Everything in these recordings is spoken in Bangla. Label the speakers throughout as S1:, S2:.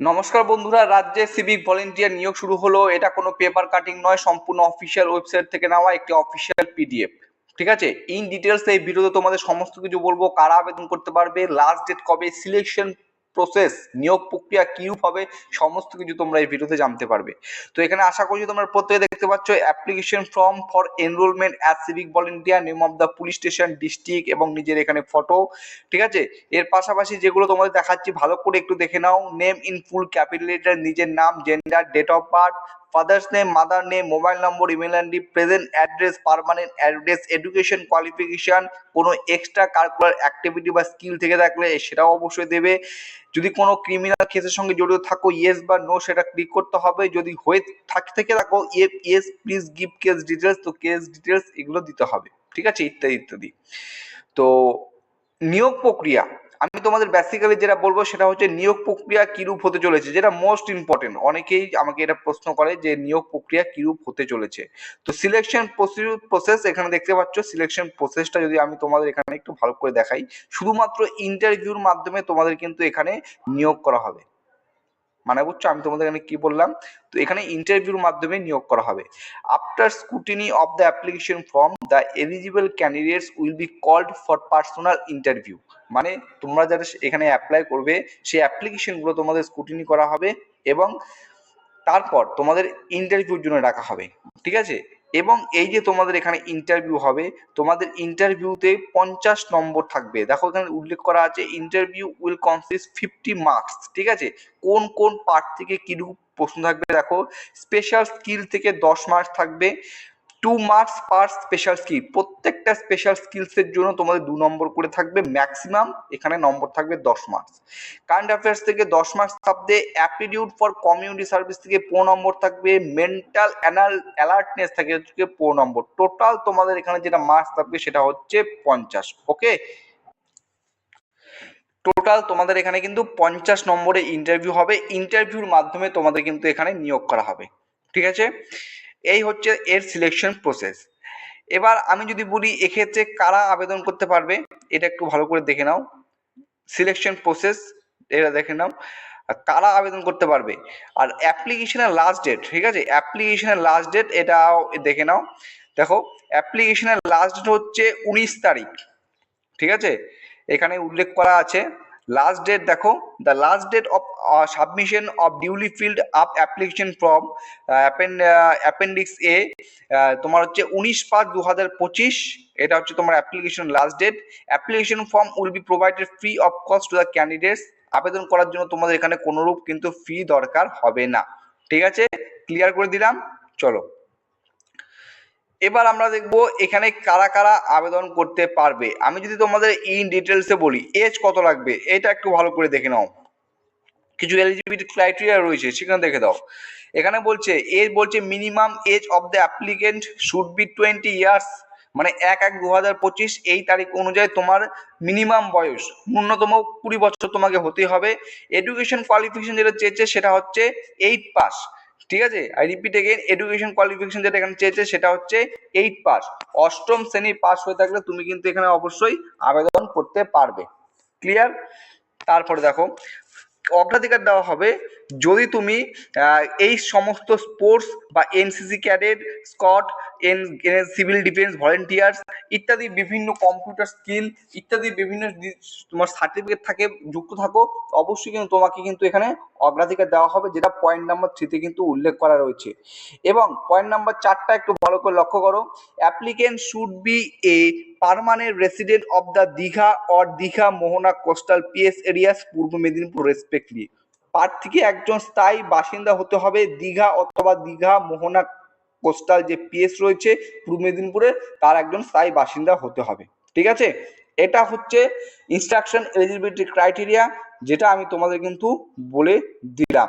S1: নমস্কার বন্ধুরা, রাজ্যে সিভিক ভলেন্টিয়ার নিয়োগ শুরু হলো। এটা কোনো পেপার কাটিং নয়, সম্পূর্ণ অফিসিয়াল ওয়েবসাইট থেকে নেওয়া, একটি অফিসিয়াল পিডিএফ ঠিক আছে? ইন ডিটেলস এই ভিডিওতে তোমাদের সমস্ত কিছু বলব, কারা আবেদন করতে পারবে লাস্ট ডেট কবে সিলেকশন প্রসেস নিয়োগ প্রক্রিয়া কিরূপ হবে, সমস্ত কিছু তোমরা এই ভিডিওতে জানতে পারবে। তো এখানে আশা করছি তোমরা প্রত্যেকে দেখতে পাচ্ছ application form for enrolment as civic volunteer name of the police station district এবং নিজের এখানে ফটো ঠিক আছে? এর পাশাপাশি যেগুলো তোমাদের দেখাচ্ছি, ভালো করে একটু দেখে নাও। Name in full capital letter নিজের নাম gender date of birth father's name mother name mobile number email ID present address permanent address education qualification কোনো এক্সট্রা কারিকুলার অ্যাক্টিভিটি বা স্কিল থেকে থাকলে সেটাও অবশ্যই দেবে। যদি কোনো ক্রিমিনাল কেসের সঙ্গে জড়িত থাকো ইয়েস বা নো সেটা ক্লিক করতে হবে। যদি হয়ে থাকে, থেকে থাকো yes please give case details তো কেস ডিটেলস এগুলো দিতে হবে। ঠিক আছে? ইত্যাদি ইত্যাদি। তো নিয়োগ প্রক্রিয়া আমি তোমাদের বেসিক্যালি যেটা বলব সেটা হচ্ছে নিয়োগ প্রক্রিয়া কিরূপ হতে চলেছে, যেটা মোস্ট ইম্পর্টেন্ট অনেকেই আমাকে এটা প্রশ্ন করে যে নিয়োগ প্রক্রিয়া কিরূপ হতে চলেছে। তো সিলেকশন প্রসেস এখানে দেখতে পাচ্ছ সিলেকশন প্রসেসটা যদি আমি তোমাদের এখানে একটু ভালো করে দেখাই, শুধুমাত্র ইন্টারভিউর মাধ্যমে তোমাদের কিন্তু এখানে নিয়োগ করা হবে। মানে বুঝছ? আমি তোমাদের এখানে কি বললাম? তো এখানে ইন্টারভিউর মাধ্যমে নিয়োগ করা হবে। After scrutiny of the application form the eligible candidates will be called for personal interview মানে তোমরা যারা এখানে অ্যাপ্লাই করবে, সেই অ্যাপ্লিকেশনগুলো তোমাদের স্কুটিনি করা হবে এবং তারপর তোমাদের ইন্টারভিউর জন্য ডাকা হবে, ঠিক আছে? এবং এই যে তোমাদের এখানে ইন্টারভিউ হবে, তোমাদের ইন্টারভিউতে পঞ্চাশ নম্বর থাকবে। দেখো এখানে উল্লেখ করা আছে interview will consist fifty marks ঠিক আছে? কোন কোন পার্ট থেকে কিরূপ প্রশ্ন থাকবে দেখো? স্পেশাল স্কিল থেকে দশ মার্কস থাকবে। Two marks per special skill প্রত্যেকটা স্পেশাল স্কিলসের জন্য তোমাদের দু নম্বর করে থাকবে ম্যাক্সিমাম এখানে নম্বর থাকবে দশ মার্কস কারেন্ট অ্যাফেয়ার্স থেকে দশ মার্কস থাকবে অ্যাপটিটিউড ফর কমিউনিটি সার্ভিস থেকে পনেরো নম্বর থাকবে মেন্টাল অ্যানাল অ্যালার্টনেস থেকে হচ্ছে পনেরো নম্বর। টোটাল তোমাদের এখানে যেটা মার্কস থাকবে সেটা হচ্ছে পঞ্চাশ ওকে টোটাল তোমাদের এখানে কিন্তু পঞ্চাশ নম্বরে ইন্টারভিউ হবে। ইন্টারভিউর মাধ্যমে তোমাদের কিন্তু এখানে নিয়োগ করা হবে, ঠিক আছে? এই হচ্ছে এর সিলেকশন প্রসেস এবার আমি যদি বলি এক্ষেত্রে কারা আবেদন করতে পারবে, এটা একটু ভালো করে দেখে নাও। সিলেকশন প্রসেস এটা দেখে নাও। কারা আবেদন করতে পারবে? আর অ্যাপ্লিকেশনের লাস্ট ডেট ঠিক আছে? অ্যাপ্লিকেশনের লাস্ট ডেট এটাও দেখে নাও। দেখো অ্যাপ্লিকেশনের লাস্ট ডেট হচ্ছে উনিশ তারিখ, ঠিক আছে? এখানে উল্লেখ করা আছে। লাস্ট ডেট দেখো the last date of submission of duly filled up application form appendix A তোমার হচ্ছে উনিশ পাঁচ দু হাজার পঁচিশ, এটা হচ্ছে তোমার application last date application form will be provided free of cost to the candidates আবেদন করার জন্য তোমাদের এখানে কোনোরূপ কিন্তু ফি দরকার হবে না। ঠিক আছে? ক্লিয়ার করে দিলাম? চলো। এবার আমরা দেখব এখানে কারা কারা আবেদন করতে পারবে। আমি যদি তোমাদের ইন ডিটেলসে বলি এজ কত লাগবে? এটা একটু ভালো করে দেখে নাও। কিছু এলিজিবিলিটি ক্রাইটেরিয়া রয়েছে, সেখানে দেখে দাও। এখানে বলছে এজ বলছে minimum age of the applicant should be twenty years মানে এক এক দু হাজার পঁচিশ এই তারিখ অনুযায়ী তোমার মিনিমাম বয়স, ন্যূনতম কুড়ি বছর তোমাকে হতে হবে। এডুকেশন কোয়ালিফিকেশন যেটা চেয়েছে সেটা হচ্ছে এইট পাস ঠিক আছে? I repeat again education qualification যেটা এখানে চেয়েছে সেটা হচ্ছে এইট পাস অষ্টম শ্রেণি পাস হয়ে থাকলে তুমি কিন্তু এখানে অবশ্যই আবেদন করতে পারবে। ক্লিয়ার তারপরে দেখো, অগ্রাধিকার দেওয়া হবে যদি তুমি এই সমস্ত স্পোর্টস বা NCC cadet scout and civil defence volunteers ইত্যাদি বিভিন্ন কম্পিউটার স্কিল ইত্যাদি বিভিন্ন তোমার সার্টিফিকেট থাকে, যুক্ত থাকো, অবশ্যই কিন্তু তোমাকে কিন্তু এখানে অগ্রাধিকার দেওয়া হবে, যেটা পয়েন্ট নাম্বার থ্রিতে কিন্তু উল্লেখ করা রয়েছে। এবং পয়েন্ট নাম্বার চারটা একটু ভালো করে লক্ষ্য করো applicant should be a permanent resident of the Digha or Digha Mohana coastal PS areas Purba Medinipur respectively প্রার্থীকে একজন স্থায়ী বাসিন্দা হতে হবে দীঘা অথবা দীঘা মোহনা কোস্টাল যে পিএস রয়েছে পূর্ব মেদিনীপুরে তার একজন স্থায়ী বাসিন্দা হতে হবে। ঠিক আছে? এটা হচ্ছে ইনস্ট্রাকশন এলিজিবিলিটি ক্রাইটেরিয়া যেটা আমি তোমাদের কিন্তু বলে দিলাম।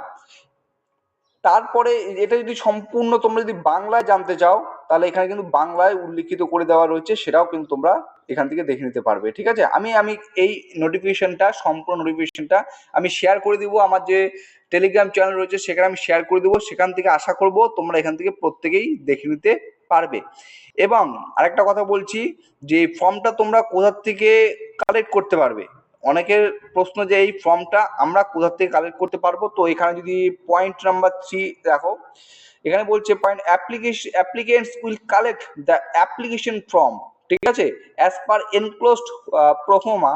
S1: তারপরে এটা যদি সম্পূর্ণ তোমরা যদি বাংলায় জানতে চাও, তাহলে এখানে কিন্তু বাংলায় উল্লিখিত করে দেওয়া রয়েছে, সেটাও কিন্তু তোমরা এখান থেকে দেখে নিতে পারবে, ঠিক আছে? আমি আমি এই নোটিফিকেশনটা সম্পূর্ণ নোটিফিকেশনটা আমি শেয়ার করে দিব, আমার যে টেলিগ্রাম চ্যানেল রয়েছে, সেখানে আমি শেয়ার করে দেবো, সেখান থেকে আশা করব তোমরা এখান থেকে প্রত্যেকেই দেখে নিতে পারবে। এবং আরেকটা কথা বলছি, যে ফর্মটা তোমরা কোথার থেকে কালেক্ট করতে পারবে? অনেকের প্রশ্ন যে এই ফর্মটা আমরা কোথা থেকে কালেক্ট করতে পারব? তো এখানে যদি পয়েন্ট নাম্বার থ্রি দেখো, এখানে বলছে point application applicants will collect the application form ঠিক আছে? As per enclosed proforma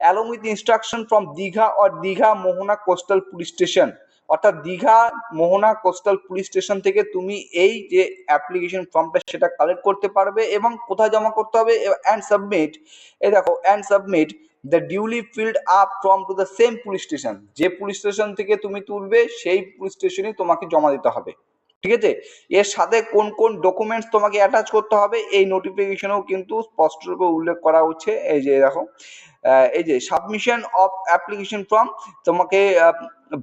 S1: along with instruction from Digha or Digha Mohana coastal police station অর্থাৎ Digha Mohana coastal police station থেকে তুমি এই যে অ্যাপ্লিকেশন ফর্মটা সেটা কালেক্ট করতে পারবে এবং কোথায় জমা করতে হবে? অ্যান্ড সাবমিট এই দেখো and submit the duly filled up from to the same police station যে পুলিশ স্টেশন থেকে তুমি তুলবে, সেই পুলিশ স্টেশনে তোমাকে জমা দিতে হবে। ঠিক আছে? এর সাথে কোন কোন ডকুমেন্টস তোমাকে অ্যাটাচ করতে হবে, এই নোটিফিকেশনেও কিন্তু স্পষ্টরূপে উল্লেখ করা হচ্ছে। এই যে দেখো এই যে সাবমিশন অফ অ্যাপ্লিকেশন ফর্ম তোমাকে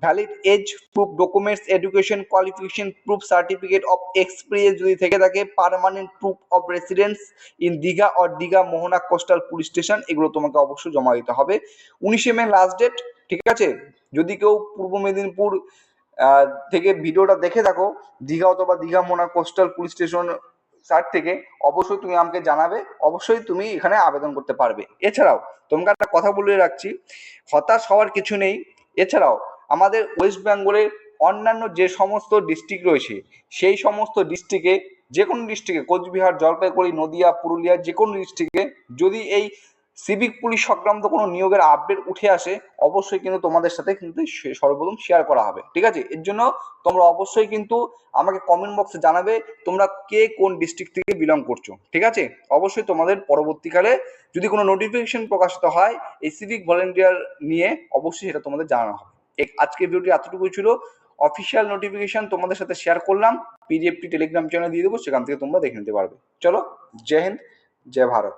S1: valid age proof documents education qualification proof certificate of experience যদি থেকে থাকে permanent proof of residence in Digha or Digha Mohana coastal police station এগুলো তোমাকে অবশ্যই জমা দিতে হবে। উনিশে মে লাস্ট ডেট ঠিক আছে? যদি কেউ পূর্ব মেদিনীপুর থেকে ভিডিওটা দেখে থাকো। দীঘা অথবা Digha Mohana coastal police station site থেকে অবশ্যই তুমি আমাকে জানাবে। অবশ্যই তুমি এখানে আবেদন করতে পারবে। এছাড়াও, তোমাকে একটা কথা বলে রাখছি, হতাশ হওয়ার কিছু নেই। এছাড়াও, আমাদের ওয়েস্ট বেঙ্গলের অন্যান্য যে সমস্ত ডিস্ট্রিক্ট রয়েছে, সেই সমস্ত ডিস্ট্রিক্টে যে কোনো ডিস্ট্রিক্টে কোচবিহার, জলপাইগুড়ি, নদিয়া, পুরুলিয়া যে কোনো ডিস্ট্রিক্টে যদি এই সিভিক পুলিশ সংক্রান্ত কোনো নিয়োগের আপডেট উঠে আসে, অবশ্যই কিন্তু তোমাদের সাথে কিন্তু সর্বপ্রথম শেয়ার করা হবে, ঠিক আছে? এর জন্য তোমরা অবশ্যই কিন্তু আমাকে কমেন্ট বক্সে জানাবে তোমরা কে কোন ডিস্ট্রিক্ট থেকে বিলং করছ, ঠিক আছে? অবশ্যই তোমাদের পরবর্তীকালে যদি কোনো নোটিফিকেশন প্রকাশিত হয়, এই সিভিক ভলেন্টিয়ার নিয়ে অবশ্যই সেটা তোমাদের জানানো হবে। আজকের ভিডিওটি এতটুকুই ছিল। অফিসিয়াল নোটিফিকেশন তোমাদের সাথে শেয়ার করলাম। পিডিএফটি টেলিগ্রাম চ্যানেল দিয়ে দেবো, সেখান থেকে তোমরা দেখে নিতে পারবে। চলো, জয় হিন্দ, জয় ভারত।